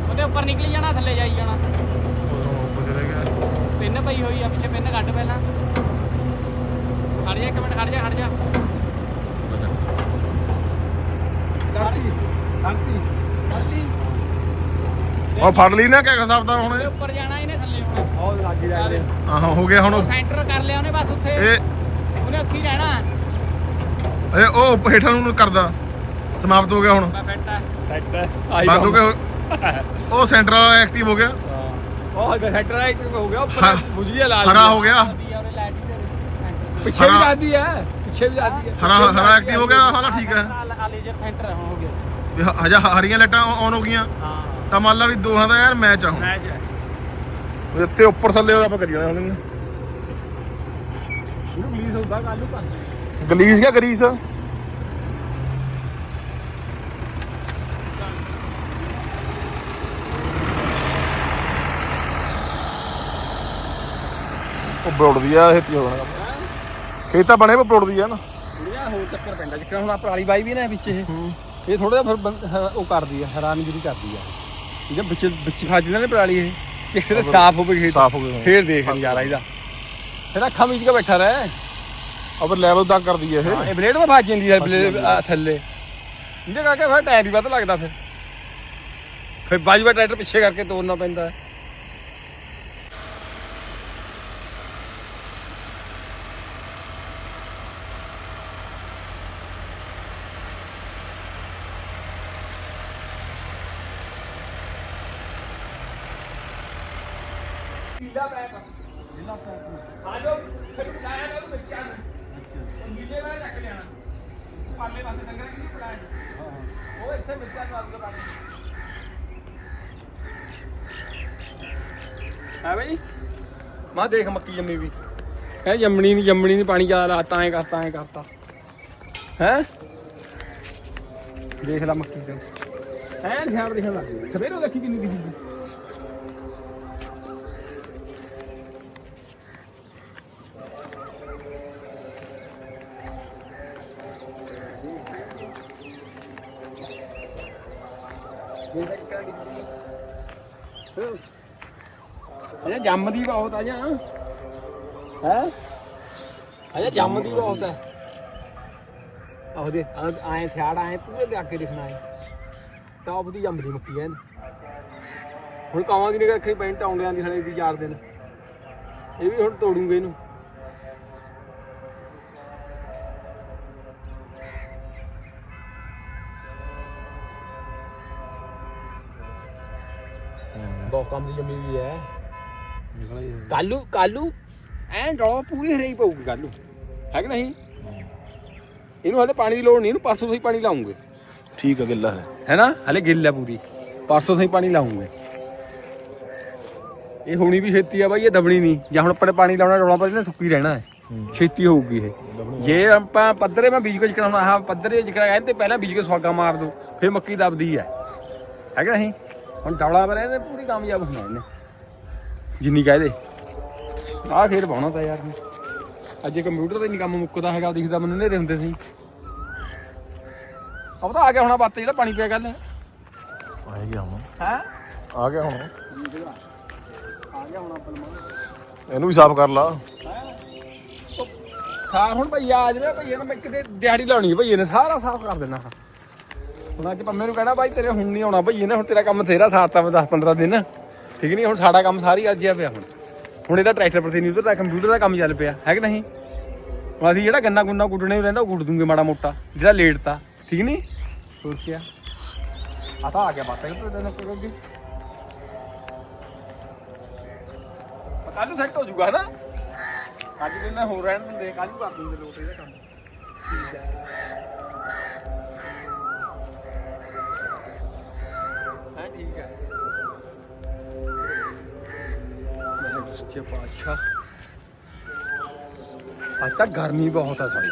ਉਹਦੇ ਉੱਪਰ ਨਿਕਲੀ ਜਾਣਾ ਥੱਲੇ ਜਾਈ ਜਾਣਾ। ਉਹ ਚਲੇ ਗਿਆ। ਪਿੰਨ ਪਈ ਹੋਈ ਆ ਪਿੱਛੇ ਪਿੰਨ ਕੱਢ ਪਹਿਲਾਂ। ਖੜ ਜਾ ਇੱਕ ਮਿੰਟ ਖੜ ਜਾ ਖੜ ਜਾ ਕਰਤੀ ਕਰਤੀ ਕਰਤੀ ਉਹ ਫੜ ਲਈ ਨਾ ਕਿਆ ਹਿਸਾਬ ਦਾ ਹੁਣ ਉੱਪਰ ਜਾਣਾ ਇਹਨੇ ਥੱਲੇ ਹੁਣ। ਬਹੁਤ ਲੱਗ ਜਾਂਦੇ ਆਹੋ ਹੋ ਗਿਆ ਹੁਣ। ਉਹ ਸੈਂਟਰ ਕਰ ਲਿਆ ਉਹਨੇ ਬਸ ਉੱਥੇ। ਇਹ ਉਹਨੇ ਉੱਥੇ ਹੀ ਰਹਿਣਾ। ਇਹ ਉਹ ਹੇਠਾਂ ਨੂੰ ਕਰਦਾ। ਸਮਾਪਤ ਹੋ ਗਿਆ ਹੁਣ। ਬੈਠਾ। ਬੰਦ ਹੋ ਗਿਆ। ਉਹ ਸੈਂਟਰ ਵਾਲਾ ਐਕਟਿਵ ਹੋ ਗਿਆ। ਉਹ ਸੈਟਰ ਰਾਈਟ ਹੋ ਗਿਆ। ਉੱਪਰ ਬੁਝੀਆ ਲਾਲ ਹਰਾ ਹੋ ਗਿਆ। ਪਿੱਛੇ ਵੀ। ਜਾਂਦੀ ਹੈ ਪਿੱਛੇ ਵੀ ਜਾਂਦੀ ਹੈ। ਹਰਾ ਹਰਾ ਐਕਟਿਵ ਹੋ ਗਿਆ ਹਾਲਾ ਠੀਕ ਹੈ। ਆ ਲੇਜ਼ਰ ਸੈਂਟਰ ਹੋ ਗਿਆ। ਵੀ ਹ- ਹਜਾ ਹਰੀਆਂ ਲਾਈਟਾਂ ਆਨ ਹੋ ਗਈਆਂ। ਹਾਂ। ਤਾਂ ਮੰਨ ਲਾ ਵੀ ਦੋਹਾਂ ਦਾ ਯਾਰ ਮੈਚ ਆ ਹੁਣ। ਮੈਚ ਹੈ। ਉੱਤੇ ਉੱਪਰ ਥੱਲੇ ਆਪਾਂ ਕਰੀ ਜਾਣਾ ਹੁਣ। ਇਹਨੂੰ ਰਿਲੀਜ਼ ਹੁੰਦਾ ਕੱਲ ਨੂੰ ਪਰ ਗਲੀਸ ਕਿਆ ਗਰੀਸ? ਉਹ ਬੋੜਦੀ ਆ ਛੇਤੀ ਹੋ ਜਾਣਾ ਖੇਤ ਤਾਂ ਬਣੇ ਪਰ ਬੋੜਦੀ ਆ ਨਾ। ਥੋੜਾ ਹੋਰ ਚੱਕਰ ਪੈਂਦਾ ਜਿੱਕਰ ਹੁਣ ਆ ਪਰਾਲੀ ਬਾਈ ਵੀ ਨਾ ਵਿੱਚ ਇਹ। ਇਹ ਥੋੜਾ ਜਿਹਾ ਫਿਰ ਹ- ਉਹ ਕਰਦੀ ਆ ਹੈਰਾਨਗਿਰੀ ਕਰਦੀ ਆ। ਇਹਦੇ ਵਿੱਚ ਵਿੱਚ ਖਾ ਜਿੰਦੇ ਨੇ ਪਰਾਲੀ ਇਹ। ਕਿਸੇ ਦੇ ਸਾਫ਼ ਹੋਵੇ ਖੇਤ। ਸਾਫ਼ ਹੋ ਗਏ ਫੇਰ ਦੇਖ ਨਜ਼ਾਰਾ ਇਹਦਾ। ਫਿਰ ਅੱਖਾਂ ਮੀਚ ਕੇ ਬੈਠਾ ਰਹਿ। ਅਬਰ ਲੈਵਲ ਤੱਕ ਕਰਦੀ ਇਹ। ਇਹ ਬਲੇਡ ਮੇ ਭੱਜ ਜਾਂਦੀ ਹੈ ਬਲੇਡ ਆਹ ਥੱਲੇ। ਇਹਦੇ ਕਰਕੇ ਫਿਰ ਟਾਇਰ ਵੀ ਵੱਧ ਲੱਗਦਾ ਫਿਰ। ਫਿਰ ਬਾਜੂਆ ਟਰੈਕਟਰ ਪਿੱਛੇ ਕਰਕੇ ਤੋੜਨਾ ਪੈਂਦਾ। ਹੈ ਨੀਲਾ ਪੈਪ ਨੀਲਾ ਪੈਪ ਆ ਜਾਓ ਫਿਰ ਲਾਇਆ ਨਾ ਬੱਚਿਆਂ ਨੂੰ ਨੀਲੇ ਵਾਲੇ ਚੱਕ ਲਿਆਣਾ ਪਾਲੇ ਪਾਸੇ ਡੰਗਰ ਕਿਹਨੂੰ ਪੜਾਇਆ ਹਾਂ ਉਹ ਇੱਥੇ ਬੱਚਿਆਂ ਨੂੰ ਅੱਗ ਪਾਣੀ ਹੈ ਬਈ? ਮਾ ਦੇਖ ਮੱਕੀ ਜੰਮੀ ਵੀ। ਹੈ ਜੰਮਣੀ ਨਹੀਂ ਜੰਮਣੀ ਨਹੀਂ, ਪਾਣੀ ਜ਼ਿਆਦਾ ਲਾਤਾ, ਐ ਕਰਤਾ ਐ ਕਰਤਾ। ਹੈ? ਦੇਖ ਲੈ ਮੱਕੀ ਤੇ। ਐ ਧਿਆਨ ਦੇਖਣ ਲੱਗ ਸਵੇਰੋਂ ਦੇਖੀ ਕਿੰਨੀ ਦਿਖੀ ਅਜਾ ਜੰਮਦੀ ਬਹੁਤ ਆ ਜਾਂ ਹੈ? ਅਜਾ ਜੰਮਦੀ ਬਹੁਤ ਹੈ ਆਹ ਦੇ ਆਏ ਸਿਆੜ ਆਏ ਪੂਰੇ ਦੇ ਅੱਗੇ ਦਿਖਣਾ ਹੈ ਟੌਪ ਦੀ ਜੰਮਦੀ ਮੱਕੀ ਐ ਹੁਣ ਕਾਵਾਂ ਦੀ ਨਿਗਰ ਰੱਖੀ ਪੈਂਟ ਆਉਂਦਿਆਂ ਦੀ ਹਲੇ ਦੀ ਚਾਰ ਦਿਨ। ਇਹ ਵੀ ਹੁਣ ਤੋੜੂਗੇ ਇਹਨੂੰ। ਬਹੁਤ ਕੰਮ ਦੀ ਜੰਮੀ ਵੀ ਹੈ ਕਾਲੂ ਕਾਲੂ ਐਂ ਡੋਲਾ ਪੂਰੀ ਹਰੇਈ ਪਊਗੀ ਕਾਲੂ। ਹੈ ਕਿ ਨਹੀਂ? ਇਹਨੂੰ ਹਲੇ ਪਾਣੀ ਦੀ ਲੋੜ ਨਹੀਂ ਇਹਨੂੰ ਪਰਸੋਂ ਤੋਂ ਹੀ ਪਾਣੀ ਲਾਉਂਗੇ। ਠੀਕ ਆ ਗਿੱਲਾ ਹੈ ਹੈ ਨਾ? ਹਲੇ ਗਿੱਲ ਹੈ ਪੂਰੀ। ਪਰਸੋਂ ਤੋਂ ਹੀ ਪਾਣੀ ਲਾਉਂਗੇ। ਇਹ ਹੋਣੀ ਵੀ ਛੇਤੀ ਆ ਬਾਈ ਇਹ ਦਬਣੀ ਨਹੀਂ। ਜਾਂ ਹੁਣ ਆਪਣੇ ਪਾਣੀ ਲਾਉਣਾ ਡੋਲਾ ਪਰ ਇਹਨੇ ਸੁੱਕੀ ਰਹਿਣਾ ਹੈ। ਛੇਤੀ ਹੋਊਗੀ ਇਹ। ਜੇ ਆਪਾਂ ਪੱਧਰੇ ਮੈਂ ਬੀਜ ਕੇ ਜਿਕਣਾ ਹੁਣ ਆਹ ਪੱਧਰੇ ਜਿਕਣਾ ਕਹਿੰਦੇ ਪਹਿਲਾਂ ਬੀਜ ਕੇ ਸਵਾਗਾ ਮਾਰ ਦੋ ਫਿਰ ਮੱਕੀ ਦਬਦੀ ਹੈ। ਹੈ ਕਿ ਨਹੀਂ? ਹੁਣ ਡੌਲਾ ਪਰ ਇਹਨੇ ਪੂਰੀ ਕਾਮਯਾਬ ਹੋਣਾ ਇਹਨੇ। ਜਿੰਨੀ ਕਹਦੇ ਆਹ ਖੇਡ ਪਾਉਣਾ ਤਾਂ ਯਾਰ ਅੱਜ ਕੰਪਿਊਟਰ ਤੇ ਨਹੀਂ ਕੰਮ ਮੁੱਕਦਾ ਹੈਗਾ ਦਿਖਦਾ ਮੈਨੂੰ ਨੇਰੇ ਹੁੰਦੇ ਸੀ। ਅਬ ਤਾਂ ਆ ਗਿਆ ਹੋਣਾ ਬੱਤ ਜਿਹੜਾ ਪਾਣੀ ਪਿਆ ਕੱਲ ਆ ਗਿਆ ਹੁਣ। ਹੈ? ਆ ਗਿਆ ਹੁਣ। ਆ ਗਿਆ ਹੋਣਾ ਬਲਮਾ ਇਹਨੂੰ ਵੀ ਸਾਫ਼ ਕਰ ਲਾ। ਸਾਰ ਹੁਣ ਭਈਆ ਆ ਜਾਵੇ ਭਈਏ ਨੇ ਮੈਂ ਕਿਤੇ ਦਿਹਾੜੀ ਲਾਉਣੀ ਹੈ ਭਈਏ ਨੇ ਸਾਰਾ ਸਾਫ਼ ਕਰ ਦੇਣਾ। ਹੁਣ ਅੱਜ ਪੰਮੇ ਨੂੰ ਕਹਿਣਾ ਬਾਈ ਤੇਰੇ ਹੁਣ ਨਹੀਂ ਆਉਣਾ ਭਈਏ ਨੇ ਹੁਣ ਤੇਰਾ ਕੰਮ ਤੇਰਾ ਸਾਰਤਾ ਵਾ 10 15 ਦਿਨ। ਠੀਕ ਨਹੀਂ, ਹੁਣ ਸਾਡਾ ਕੰਮ ਸਾਰੀ ਅੱਜ ਪਿਆ ਹੁਣ। ਹੁਣ ਇਹਦਾ ਟਰੈਕਟਰ ਪ੍ਰਤੀ ਨਹੀਂ ਉਧਰ ਕੰਪਿਊਟਰ ਦਾ ਕੰਮ ਚੱਲ ਪਿਆ, ਹੈ ਕਿ ਨਹੀਂ? ਹੁਣ ਅਸੀਂ ਜਿਹੜਾ ਗੰਨਾ ਗੁੰਨਾ ਕੁੱਟਣੇ ਰਹਿੰਦਾ, ਉਹ ਕੁੱਟ ਦੂੰਗੇ ਮਾੜਾ ਮੋਟਾ, ਜਿਹੜਾ ਲੇਟ ਠੀਕ ਨਹੀਂ? ਹੋਰ ਕੀ ਆ? ਆ ਤਾਂ ਆ ਗਿਆ ਬਾਤਾਂ ਕਿ ਤੈਨੂੰ ਕਰੋਗੇ ਕੱਲ ਨੂੰ ਸੈੱਟ ਹੋ ਜਾਊਗਾ ਨਾ ਅੱਜ ਦਿਨ ਹੋਰ ਰਹਿਣ ਦਿੰਦੇ ਕੱਲ ਨੂੰ ਕਰ ਦਿੰਦੇ ਲੋਕ ਇਹਦਾ ਕੰਮ। ਠੀਕ ਹੈ ਸੱਚੇ ਪਾਤਸ਼ਾਹ। ਅੱਜ ਤਾਂ ਗਰਮੀ ਬਹੁਤ ਆ ਸਾਰੀ।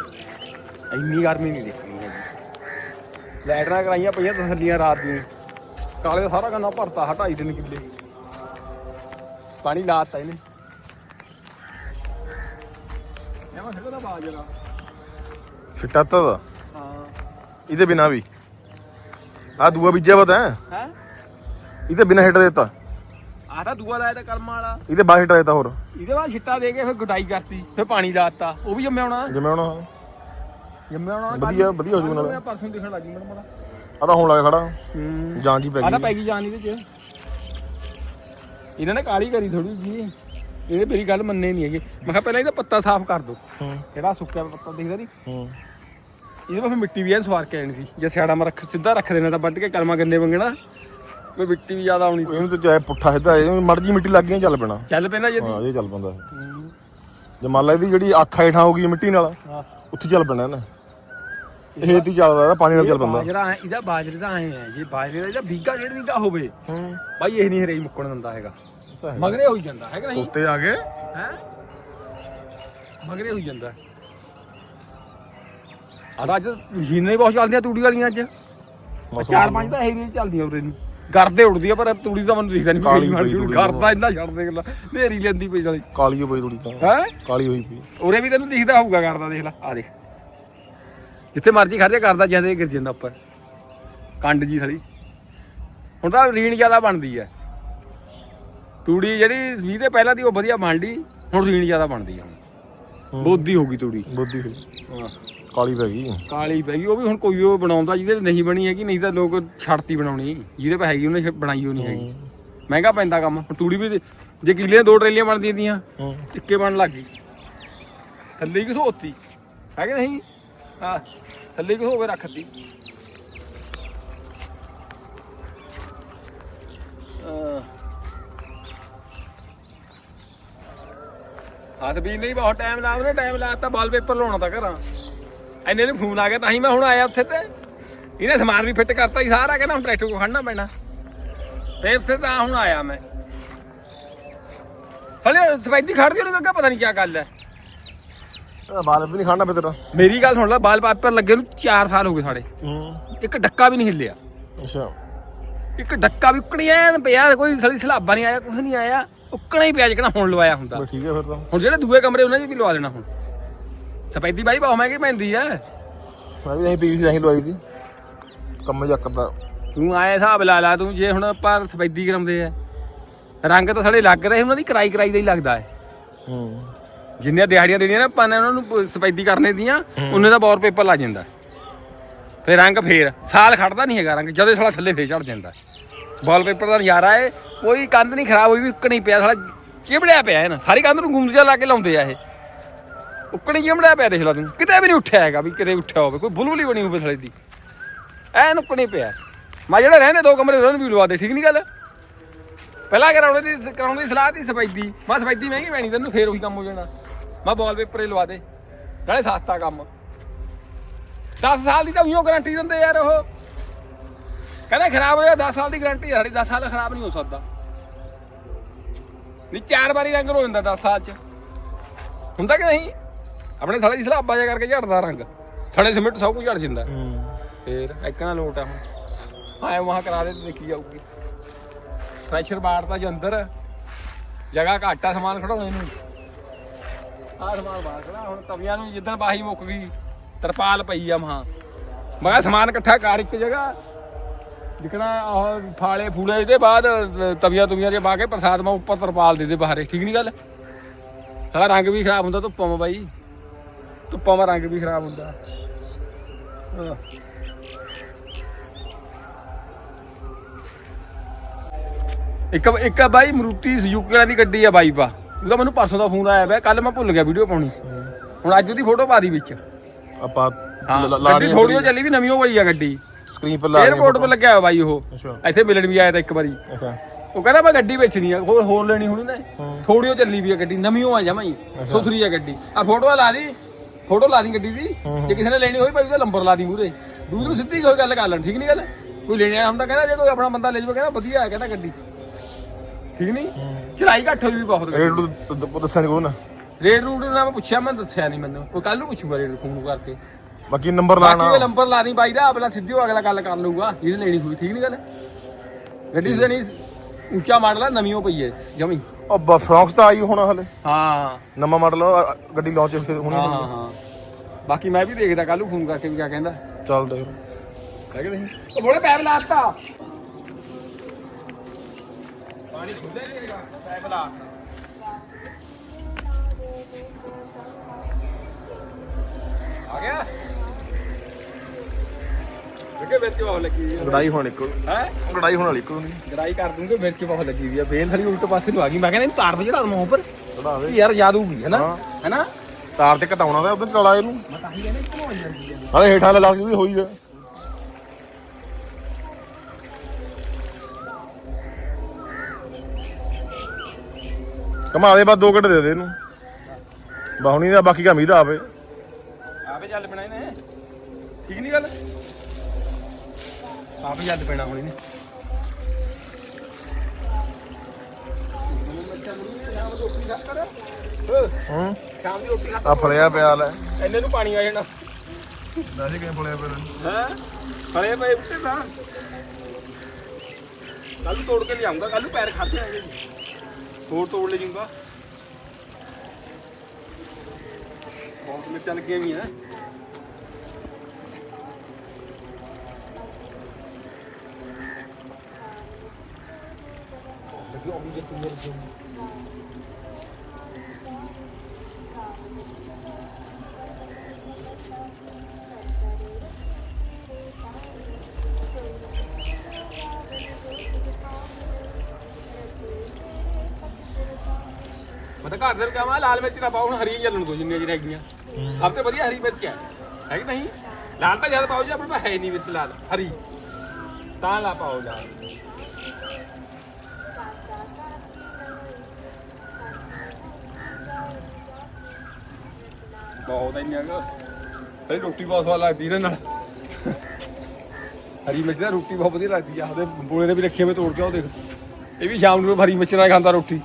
ਇੰਨੀ ਗਰਮੀ ਨਹੀਂ ਦੇਖਣੀ ਹੈਗੀ। ਲੈਟਰਾਂ ਕਰਾਈਆਂ ਪਈਆਂ ਤਸੱਲੀਆਂ ਰਾਤ ਦੀਆਂ। ਕਾਲੇ ਦਾ ਸਾਰਾ ਗੰਨਾ ਭਰਤਾ ਹਟਾਈ ਤਿੰਨ ਕਿੱਲੇ। ਪਾਣੀ ਲਾਤਾ ਇਹਨੇ। ਛਿੱਟਾ ਤਾ। ਦਾ ਹਾਂ। ਇਹਦੇ ਬਿਨਾ ਵੀ। ਆ ਦੂਆ ਬੀਜਿਆ ਪਤਾ ਹੈ ਹੈ? ਇਹਦੇ ਬਿਨਾ ਹਿੱਟ ਦਿੱਤਾ। ਆਹ ਤਾਂ ਦੂਆ ਲਾਇਆ ਤਾਂ ਕਰਮਾਂ ਵਾਲਾ। ਇਹਦੇ ਬਾਅਦ ਹਿੱਟ ਦਿੱਤਾ ਹੋਰ। ਇਹਦੇ ਬਾਅਦ ਛਿੱਟਾ ਦੇ ਕੇ ਫਿਰ ਗੁਡਾਈ ਕਰਤੀ ਫਿਰ ਪਾਣੀ ਲਾਤਾ ਉਹ ਵੀ ਜੰਮਿਆ ਹੋਣਾ। ਜਿਵੇਂ ਹੁਣ। ਜੰਮਿਆ ਹੋਣਾ। ਵਧੀਆ ਵਧੀਆ ਹੋ ਜੂ ਨਾਲ। ਪਰਸੋਂ ਦਿਖਣ ਲੱਗੀ ਮੈਨੂੰ ਮਾੜਾ। ਆ ਤਾਂ ਹੁਣ ਲੱਗ ਖੜਾ। ਹੂੰ। ਜਾਂ ਜੀ ਪੈ ਆ ਤਾਂ ਗਈ। ਪੈ ਗਈ ਜਾਨ ਇਹਦੇ ਚ। ਇਹਨਾਂ ਨੇ ਕਾਲੀ ਕਰੀ ਥੋੜੀ ਜੀ ਇਹਨੇ ਮੇਰੀ ਗੱਲ ਮੰਨੇ ਨਹੀਂ ਹੈਗੇ। ਮੈਂ ਕਿਹਾ ਪਹਿਲਾਂ ਇਹਦਾ ਪੱਤਾ ਸਾਫ਼ ਕਰ ਦੋ। ਹੂੰ। ਜਿਹੜਾ ਸੁੱਕਿਆ ਪੱਤਾ ਦਿਖਦਾ ਨਹੀਂ ਹੂੰ। ਇਹਦੇ ਵਿੱਚ ਮਿੱਟੀ ਵੀ ਐਨ ਸਵਾਰ ਕੇ ਆਣੀ ਸੀ। ਜੇ ਸਿਆੜਾ ਮੈਂ ਰੱਖ ਸਿੱਧਾ ਰੱਖ ਦੇਣਾ ਤਾਂ ਵੱਢ ਕੇ ਕਲਮਾ ਗੰਨੇ ਵੰਗਣਾ। ਕੋਈ ਮਿੱਟੀ ਵੀ ਜ਼ਿਆਦਾ ਆਉਣੀ। ਇਹਨੂੰ ਤਾਂ ਚਾਹੇ ਪੁੱਠਾ ਸਿੱਧਾ ਇਹ ਮਰਜ਼ੀ ਮਿੱਟੀ ਲੱਗ ਗਈ ਚੱਲ ਪੈਣਾ। ਚੱਲ ਪੈਂਦਾ ਜਦੀ ਹਾਂ ਇਹ ਚੱਲ ਪੈਂਦਾ। ਜੇ ਮੰਨ ਲਾ ਇਹਦੀ ਜਿਹੜੀ ਅੱਖ ਹੇਠਾਂ ਹੋ ਗਈ ਮਿੱਟੀ ਨਾਲ ਹਾਂ। ਉੱਥੇ ਚੱਲ ਪੈਣਾ ਇਹਨੇ। ਇਹ ਤੀ ਚੱਲਦਾ ਪਾਣੀ ਨਾਲ ਚੱਲ ਪੈਂਦਾ। ਐਂ- ਇਹਦਾ ਬਾਜਰੇ ਦਾ ਐ ਹੈ ਜੇ ਬਾਜਰੇ ਦਾ ਇਹਦਾ ਬੀਗਾ ਡੇਢ ਬੀਗਾ ਹੋਵੇ ਹੂੰ। ਬਾਈ ਇਹ ਨਹੀਂ ਹਰੇਈ ਮੁੱਕਣ ਦਿੰਦਾ ਹੈਗਾ। ਮਗਰੇ ਹੋਈ ਜਾਂਦਾ ਹੈਗਾ ਨਹੀਂ ਤੋਤੇ ਆ ਗਏ। ਹੈ? ਮਗਰੇ ਹੋਈ ਜਾਂਦਾ। ਆ ਅੱਜ ਮਸ਼ੀਨਾਂ ਹੀ ਬਹੁਤ ਚੱਲਦੀਆਂ ਤੂੜੀ ਵਾਲੀਆਂ ਅੱਜ। ਚਾਰ ਪੰਜ ਤਾਂ ਇਹ ਨਹੀਂ ਚੱਲਦੀਆਂ ਉਰੇ ਨੂੰ। ਗਰਦੇ ਉੜਦੀ ਆ ਪਰ ਤੂੜੀ ਤਾਂ ਮੈਨੂੰ ਦਿਖਦਾ ਨਹੀਂ ਕਾਲੀ ਪਈ ਤੂੜੀ ਗਰਦਾ ਇੰਨਾ ਛੱਡ ਦੇ ਗੱਲਾਂ। ਨੇਰੀ ਲੈਂਦੀ ਪਈ ਜਾਲੀ ਕਾਲੀ ਹੋਈ ਥੋੜੀ ਤਾਂ। ਹੈ? ਕਾਲੀ ਹੋਈ ਪਈ। ਉਰੇ ਵੀ ਤੈਨੂੰ ਦਿਖਦਾ ਹੋਊਗਾ ਕਰਦਾ ਦੇਖ ਲੈ ਆ ਦੇਖ। ਜਿੱਥੇ ਮਰਜ਼ੀ ਖੜ ਜਾ ਕਰਦਾ ਜਾਂਦੇ ਗਿਰ ਜਾਂਦਾ ਉੱਪਰ। ਕੰਡ ਜੀ ਥਲੀ ਹੁਣ ਤਾਂ ਰੀਣ ਜ਼ਿਆਦਾ ਬਣਦੀ ਐ ਤੂੜੀ ਜਿਹੜੀ 20 ਦੇ ਪਹਿਲਾਂ ਦੀ ਉਹ ਵਧੀਆ ਬਣਦੀ ਹੁਣ ਰੀਣ ਜ਼ਿਆਦਾ ਬਣਦੀ ਆ ਹੁਣ। ਬੋਦੀ ਹੋ ਗਈ ਤੂੜੀ। ਬੁੱਧੀ ਹੋਈ ਕਾਲੀ ਪੈ ਗਈ। ਕਾਲੀ ਪੈ ਗਈ ਉਹ ਵੀ ਹੁਣ ਕੋਈ ਉਹ ਬਣਾਉਂਦਾ ਜਿਹਦੇ ਤੇ ਨਹੀਂ ਬਣੀ ਹੈਗੀ ਨਹੀਂ ਤਾਂ ਲੋਕ ਛੱਡਤੀ ਬਣਾਉਣੀ ਜਿਹਦੇ ਪੈ ਹੈਗੀ ਉਹਨੇ ਬਣਾਈ ਨਹੀਂ ਹੈਗੀ। ਮਹਿੰਗਾ ਪੈਂਦਾ ਕੰਮ ਹੁਣ ਤੂੜੀ ਵੀ ਜੇ ਕਿੱਲੇ ਦੋ ਟਰੇਲੀਆਂ ਬਣਦੀਆਂ ਦੀਆਂ ਇੱਕੇ ਬਣ ਲੱਗ ਗਈ। ਥੱਲੇ ਕਿਸ ਹੋਤੀ ਹੈ। ਕਿ ਨਹੀਂ? ਹਾਂ ਥੱਲੇ ਕਿਸ ਹੋਵੇ ਰੱਖਤੀ ਹੱਥ ਵੀ ਨਹੀਂ ਬਹੁਤ ਟਾਈਮ ਲਾ ਉਹਨੇ ਟਾਈਮ ਲਾਤਾ ਵਾਲਪੇਪਰ ਲਾਉਣਾ ਤਾਂ ਘਰਾਂ। ਐਨੇ ਨੂੰ ਫੋਨ ਆ ਗਿਆ ਤਾਂ ਹੀ ਮੈਂ ਹੁਣ ਆਇਆ ਉੱਥੇ ਤੇ। ਇਹਨੇ ਸਮਾਨ ਵੀ ਫਿੱਟ ਕਰਤਾ ਹੀ ਸਾਰਾ ਕਹਿੰਦਾ ਹੁਣ ਟਰੈਕਟਰ ਕੋ ਖੜਨਾ ਪੈਣਾ। ਫੇਰ ਉੱਥੇ ਤਾਂ ਹੁਣ ਆਇਆ ਮੈਂ। ਹਲੇ ਸਪੈਦੀ ਖੜਦੀ ਉਹਨੂੰ ਅੱਗੇ ਪਤਾ ਨਹੀਂ ਕੀ ਗੱਲ ਹੈ ਬਾਲ ਵੀ ਨਹੀਂ ਖਾਣਾ ਪੇ ਤੇਰਾ। ਮੇਰੀ ਗੱਲ ਸੁਣ ਲੈ ਵਾਲਪੇਪਰ ਲੱਗੇ ਨੂੰ 4 ਸਾਲ ਹੋ ਗਏ ਸਾਡੇ। ਹੂੰ। ਇੱਕ ਡੱਕਾ ਵੀ ਨਹੀਂ ਹਿੱਲਿਆ। ਅੱਛਾ। ਇੱਕ ਡੱਕਾ ਵੀ ਉੱਕਣੀ ਐਨ ਪਿਆ ਕੋਈ ਸਲੀ ਸਲਾਬਾ ਨਹੀਂ ਆਇਆ ਕੁਝ ਨਹੀਂ ਆਇਆ। ਉੱਕਣਾ ਹੀ ਪਿਆ ਜਿਕਣਾ ਹੁਣ ਲਵਾਇਆ ਹੁੰਦਾ। ਠੀਕ ਹੈ ਫਿਰ ਤਾਂ। ਹੁਣ ਜਿਹੜੇ ਦੂਏ ਕਮਰੇ ਉਹਨਾਂ 'ਚ ਵੀ ਲਵਾ ਦੇਣਾ ਹੁਣ। ਸਪੈਦੀ ਬਾਈ ਬਹੁਤ ਮਹਿੰਗੀ ਪੈਂਦੀ ਐ ਮੈਂ ਵੀ ਨਹੀਂ ਪੀਵੀਸੀ ਨਹੀਂ ਲਵਾਈ ਦੀ। ਕੰਮ ਜੱਕਦਾ ਤੂੰ ਆਏ ਹਿਸਾਬ ਲਾ ਲਾ ਤੂੰ ਜੇ ਹੁਣ ਆਪਾਂ ਸਪੈਦੀ ਕਰਾਉਂਦੇ ਆ। ਰੰਗ ਤਾਂ ਸਾਡੇ ਲੱਗ ਰਹੇ ਉਹਨਾਂ ਦੀ ਕਰਾਈ ਕਰਾਈ ਦਾ ਹੀ ਲੱਗਦਾ ਹੈ। ਹੂੰ। ਜਿੰਨੀਆਂ ਦਿਹਾੜੀਆਂ ਦੇਣੀਆਂ ਨਾ ਆਪਾਂ ਨੇ ਉਹਨਾਂ ਨੂੰ ਸਪੈਦੀ ਕਰਨੇ ਦੀਆਂ ਉਹਨੇ ਦਾ ਵਾਲ ਪੇਪਰ ਲੱਗ ਜਾਂਦਾ। ਫੇਰ ਰੰਗ ਫੇਰ ਸਾਲ ਖੜਦਾ ਨਹੀਂ ਹੈਗਾ ਰੰਗ ਜਦੋਂ ਸਾਲਾ ਥੱਲੇ ਫੇਰ ਚੜ ਜਾਂਦਾ। ਵਾਲ ਪੇਪਰ ਦਾ ਨਜ਼ਾਰਾ ਏ ਕੋਈ ਕੰਧ ਨਹੀਂ ਖਰਾਬ ਹੋਈ ਵੀ ਉੱਕਣੀ ਪਿਆ ਸਾਲਾ ਚਿਬੜਿਆ ਪਿਆ ਹੈ ਨਾ ਸਾਰੀ ਕੰਧ ਨੂੰ ਗੁੰਦ ਜਿਹਾ ਲਾ ਕੇ ਲਾਉਂਦੇ ਆ ਇਹ। ਉੱਕਣੀ ਚਿਬੜਿਆ ਪਿਆ ਦੇਖ ਲਾ ਤੂੰ। ਕਿਤੇ ਵੀ ਨਹੀਂ ਉੱਠਿਆ ਹੈਗਾ ਵੀ ਕਿਤੇ ਉੱਠਿਆ ਹੋਵੇ, ਕੋਈ ਬੁਲਬੁਲੀ ਬਣੀ ਹੋਵੇ ਸਾਲੇ ਦੀ। ਐਨ ਉੱਕਣੀ ਪਿਆ। ਮੈਂ ਜਿਹੜੇ ਰਹਿੰਦੇ ਦੋ ਕਮਰੇ ਉਹਨਾਂ ਨੂੰ ਵੀ ਲਵਾ ਦੇ, ਠੀਕ ਨਹੀਂ ਗੱਲ? ਪਹਿਲਾਂ ਕਰਾਉਣੇ ਦੀ, ਕਰਾਉਣ ਦੀ ਸਲਾਹ ਦੀ ਸਫੈਦੀ। ਮੈਂ ਸਫੈਦੀ ਮਹਿੰਗੀ ਪੈਣੀ, ਤੈਨੂੰ ਫੇਰ ਉਹੀ ਕੰਮ ਹੋ ਜਾਣਾ। ਮੈਂ ਵਾਲ ਪੇਪਰ ਹੀ ਲਵਾ ਦੇ, ਨਾਲੇ ਸਸਤਾ ਕੰਮ। 10 ਸਾਲ ਦੀ ਤਾਂ ਉਈਓ ਗਾਰੰਟੀ ਦਿੰਦੇ ਯਾਰ ਉਹ। ਕਹਿੰਦਾ ਖਰਾਬ ਹੋ ਜਾ 10 ਸਾਲ ਦੀ ਗਾਰੰਟੀ ਸਾਡੀ 10 ਸਾਲ ਖਰਾਬ ਨਹੀਂ ਹੋ ਸਕਦਾ। ਨਹੀਂ ਚਾਰ ਵਾਰੀ ਰੰਗ ਹੋ ਜਾਂਦਾ 10 ਸਾਲ ਚ। ਹੁੰਦਾ ਕਿ ਨਹੀਂ? ਆਪਣੇ ਸਾਲੇ ਦੀ ਸਲਾਬਾ ਜਿਹਾ ਕਰਕੇ ਝੜਦਾ ਰੰਗ। ਸਣੇ ਸਿਮਿੰਟ ਸਭ ਕੁਝ ਝੜ ਜਾਂਦਾ। ਫੇਰ ਇੱਕਣਾ ਲੋਟ ਆ ਹੁਣ। ਆਏ ਵਾਹ ਕਰਾ ਦੇ ਤੇ ਦੇਖੀ ਜਾਊਗੀ। ਪ੍ਰੈਸ਼ਰ ਬਾੜਦਾ ਜੇ ਅੰਦਰ। ਜਗ੍ਹਾ ਘੱਟ ਆ ਸਮਾਨ ਖੜਾਉਣੇ ਨੂੰ। ਆਹ ਸਮਾਨ ਬਾਹਰ ਖੜਾ ਹੁਣ ਤਵੀਆਂ ਨੂੰ ਜਿੱਦਣ ਬਾਹੀ ਮੁੱਕ ਗਈ ਤਰਪਾਲ ਪਈ ਆ ਮਹਾ। ਮੈਂ ਕਿਹਾ ਸਮਾਨ ਇਕੱਠਾ ਕਰ ਇੱਕ ਜਗ੍ਹਾ। ਜਿਕਣਾ ਉਹ ਫਾਲੇ ਫੂਲੇ ਇਹਦੇ ਬਾਅਦ ਤਵੀਆਂ ਤੁਵੀਆਂ ਦੇ ਪਾ ਕੇ ਪ੍ਰਸਾਦ ਮਾ ਉੱਪਰ ਤਰਪਾਲ ਦੇ ਦੇ ਬਾਹਰੇ। ਠੀਕ ਨਹੀਂ ਗੱਲ? ਸਾਰਾ ਰੰਗ ਵੀ ਖਰਾਬ ਹੁੰਦਾ ਧੁੱਪਾਂ ਮਾ ਬਾਈ ਧੁੱਪਾਂ ਮਾ ਰੰਗ ਵੀ ਖਰਾਬ ਹੁੰਦਾ। ਹਾਂ। ਇੱਕ ਇੱਕ ਬਾਈ ਮਰੂਤੀ ਸੁਜ਼ੂਕੀ ਵਾਲੀ ਦੀ ਗੱਡੀ ਆ ਬਾਈ ਪਾ। ਉਹਦਾ ਮੈਨੂੰ ਪਰਸੋਂ ਦਾ ਫੋਨ ਆਇਆ ਪਿਆ ਕੱਲ ਮੈਂ ਭੁੱਲ ਗਿਆ ਵੀਡੀਓ ਪਾਉਣੀ। ਹੁਣ ਅੱਜ ਉਹਦੀ ਫੋਟੋ ਪਾ ਦੀ ਵਿੱਚ। ਆਪਾਂ ਹਾਂ ਗੱਡੀ ਥੋੜੀ ਉਹ ਚੱਲੀ ਵੀ ਨਵੀਂ ਹੋ ਗਈ ਆ ਗੱਡੀ। ਸਕਰੀਨ ਪਰ ਲਾ 에어ਪੋਰਟ 'ਤੇ ਲੱਗਿਆ ਹੋਇਆ ਬਾਈ ਉਹ। ਇੱਥੇ ਮਿਲਣ ਵੀ ਆਇਆ ਤਾਂ ਇੱਕ ਵਾਰੀ। ਅੱਛਾ। ਉਹ ਕਹਿੰਦਾ ਮੈਂ ਗੱਡੀ ਵੇਚਣੀ ਆ ਹੋਰ ਹੋਰ ਲੈਣੀ ਹੁਣ ਨੇ ਥੋੜੀ ਉਹ ਚੱਲੀ ਵੀ ਆ ਗੱਡੀ ਨਵੀਂ ਆ ਹੀ। ਸੁਥਰੀ ਆ ਗੱਡੀ। ਆ ਫੋਟੋ ਲਾ ਦੀ। ਫੋਟੋ ਲਾ ਦੀ ਗੱਡੀ ਦੀ। ਜੇ ਕਿਸੇ ਨੇ ਲੈਣੀ ਹੋਈ ਭਾਈ ਉਹਦਾ ਨੰਬਰ ਲਾ ਦੀ ਮੂਰੇ ਦੂਰ ਨੂੰ ਸਿੱਧੀ ਕੋਈ ਗੱਲ ਕਰ ਲੈਣ ਠੀਕ ਨਹੀਂ ਗੱਲ? ਕੋਈ ਲੈਣ ਆਇਆ ਹੁੰਦਾ ਕਹਿੰਦਾ ਜੇ ਕੋਈ ਆਪਣਾ ਬੰਦਾ ਲੈ ਜਾਵੇ ਕਹਿੰਦਾ ਵਧੀਆ ਹੈ ਕਹਿੰਦਾ ਗੱਡੀ। ਠੀਕ ਨਹੀਂ ਚੜਾਈ ਘੱਟ ਹੋਈ ਵੀ ਬਹੁਤ। ਰੇਟ ਨੂੰ ਦ- ਦੱਸਾਂ ਕੋਈ ਨਾ। ਰੇਟ ਰੂਟ ਨਾਲ ਮੈਂ ਪੁੱਛਿਆ ਮੈਂ ਦੱਸਿਆ ਨਹੀਂ ਮੈਨੂੰ। ਕੋਈ ਕੱਲ ਨੂੰ ਪੁੱਛੂਗਾ ਰੇਟ ਫੋਨ ਕਰਕੇ। ਬਾਕੀ ਨੰਬਰ ਬਾਕੀ ਲਾਣਾ ਉਹ ਨੰਬਰ ਲਾ ਦੀ ਬਾਈ ਦਾ ਆਪਣਾ ਸਿੱਧੀ ਅਗਲਾ ਗੱਲ ਕਰ ਲਊਗਾ ਜਿਹਨੇ ਲੈਣੀ ਹੋਈ ਠੀਕ ਨਹੀਂ ਗੱਲ? ਗੱਡੀ ਲੈਣੀ ਉੱਚਾ ਮਾਡਲ ਆ ਨਵੀਂ ਉਹ ਪਈ ਹੈ ਜਮੀ। ਉਹ ਬ- ਫਰੌਕਸ ਤਾਂ ਆਈ ਹੋਣਾ ਹਲੇ। ਹਾਂ। ਨਵਾਂ ਮਾਡਲ ਗੱਡੀ ਲਾਂਚ ਹੋਣੀ। ਹਾਂ ਹਾਂ ਹਾਂ। ਬਾਕੀ ਮੈਂ ਵੀ ਦੇਖਦਾ ਕੱਲ ਨੂੰ ਫੋਨ ਕਰਕੇ ਵੀ ਕਿਆ ਕਹਿੰਦਾ। ਚੱਲ ਦੇਖ। ਹੈ ਕਿ ਨਹੀਂ। ਉਹ ਬੋਲੇ ਪੈਪ ਲਾਤਾ ਪਾਣੀ ਖੁੱਲੇ ਨਹੀਂ ਹੈਗਾ। ਪੈਪ ਲਾਤਾ ਆ ਗਿਆ। ਕਿਹਦੇ ਵਿੱਚ ਬਹੁਤ ਲੱਗੀ ਹੋਈ ਗੜਾਈ ਹੋਣ ਇੱਕ ਹੈ? ਗੜਾਈ ਹੋਣ ਵਾਲੀ ਕੋਈ ਨਹੀਂ ਗੜਾਈ ਕਰ ਦੂੰਗੇ ਮਿਰਚ ਬਹੁਤ ਲੱਗੀ ਹੋਈ ਆ? ਬੇਲ ਥੜੀ ਉਲਟ ਪਾਸੇ ਨੂੰ ਆ ਗਈ। ਮੈਂ ਕਹਿੰਦਾ ਇਹਨੂੰ ਤਾਰ ਤੇ ਚੜਾ ਦਵਾਂ ਉੱਪਰ। ਚੜਾ ਦੇ। ਯਾਰ ਯਾਦ ਹੋਊਗੀ ਹੈਨਾ? ਹਾਂ। ਹੈਨਾ? ਤਾਰ ਤੇ ਘਟਾਉਣਾ ਦਾ ਉਧਰ ਚਲਾ ਇਹਨੂੰ। ਮੈਂ ਤਾਂ ਹੀ ਕਹਿੰਦਾ ਕਿਉਂ ਹੋ ਜਾਂਦੀ ਹੈ ਹਲੇ ਹੇਠਾਂ ਲਾ ਕੇ ਵੀ ਹੋਈ ਜਾ ਕਮਾ ਦੇ ਬਾਅਦ ਦੋ ਘੰਟੇ ਦੇ ਦੇ ਇਹਨੂੰ। ਬਾਹੁਣੀ ਦਾ ਬਾਕੀ ਕੰਮ ਇਹਦਾ ਆਵੇ। ਆਪੇ ਚੱਲ ਪੈਣਾ ਇਹਨੇ। ਠੀਕ ਨਹੀਂ ਗੱਲ? ਆਪੇ ਚੱਲ ਪੈਣਾ ਹੁਣ ਇਹਨੇ ਹੂੰ? ਸ਼ਾਮ ਦੀ ਰੋਟੀ ਖਾ ਆ ਫੜਿਆ ਪਿਆ ਲੈ। ਇੰਨੇ ਨੂੰ ਪਾਣੀ ਆ ਜਾਣਾ। ਦੱਸ ਕਿਵੇਂ ਫੜਿਆ ਪਿਆ ਹੈ? ਫਲੇ ਪਏ ਉੱਤੇ ਤਾਂ। ਕੱਲ ਨੂੰ ਤੋੜ ਕੇ ਲਿਆਉਂਗਾ ਕੱਲ ਨੂੰ ਪੈਰ ਖਾਦੇ ਆਏਗੇ ਹੋਰ ਤੋੜ ਲੈ ਜੂੰਗਾ। ਬਹੁਤ ਮਿਰਚਾਂ ਲੱਗੀਆਂ ਵੀ ਹੈ ਮੈਂ ਤਾਂ ਘਰ ਦੇ ਨੂੰ ਕਹਾਂ ਲਾਲ ਮਿਰਚ ਨਾ ਪਾਓ, ਹੁਣ ਹਰੀ ਚੱਲਣ ਦੋ, ਜਿੰਨੀਆਂ ਜਿਹੜੀਆਂ ਹੈਗੀਆਂ। ਸਭ ਤੋਂ ਵਧੀਆ ਹਰੀ ਮਿਰਚ ਹੈ। ਹੈ ਕਿ ਨਹੀਂ? ਲਾਲ ਤਾਂ ਜ਼ਿਆਦਾ ਪਾਓ ਜੀ, ਆਪਣੇ ਕੋਲ ਹੈ ਨਹੀਂ ਵਿੱਚ ਲਾਲ, ਹਰੀ। ਤਾਂ ਲਾ ਪਾਓ ਲਾਲ। ਬਹੁਤ ਇੰਨਾ ਕੁ। ਇਹ ਰੋਟੀ ਬਹੁਤ ਸਵਾਦ ਲੱਗਦੀ ਇਹਦੇ ਨਾਲ। ਹਰੀ ਮਿਰਚ ਦਾ ਰੋਟੀ ਬਹੁਤ ਵਧੀਆ ਲੱਗਦੀ ਆ। ਉਹਦੇ ਬੋਲੇ ਨੇ ਵੀ ਰੱਖੇ ਹੋਏ ਤੋੜ ਕੇ ਉਹ ਦੇਖ। ਇਹ ਵੀ ਸ਼ਾਮ ਨੂੰ ਹਰੀ ਮਿਰਚ ਨਾਲ ਖਾਂਦਾ ਰੋਟੀ।